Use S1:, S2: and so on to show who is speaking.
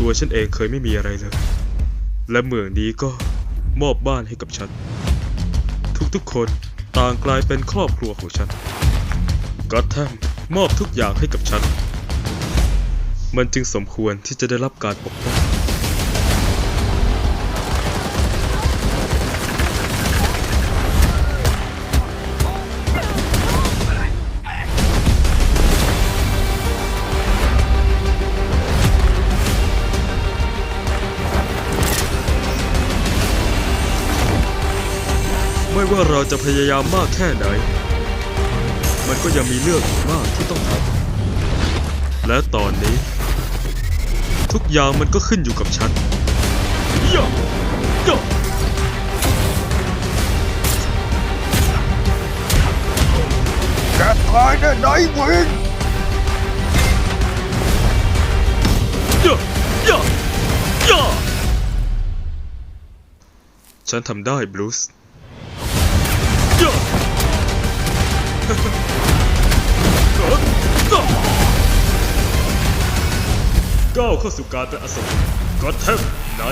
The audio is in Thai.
S1: ตัวฉันเองเคยไม่มีอะไรเลย และเมืองนี้ก็มอบบ้านให้กับฉัน ทุกๆคนต่างกลายเป็นครอบครัวของฉันก็แทมมอบทุกอย่างให้กับฉัน มันจึงสมควรที่จะได้รับการปกป้อง ไม่ว่าเราจะพยายามมากแค่ไหน มันก็ยังมีเรื่องอีกมากที่ต้องทำและตอนนี้ ทุกอย่างมันก็ขึ้นอยู่กับฉันย่าย่า
S2: แกตายแน่ไหนเวน
S1: ย่าย่าย่าฉันทำได้บลูส์ย่า ก้าวเข้าสู่การเป็นอสูรก็เทมไน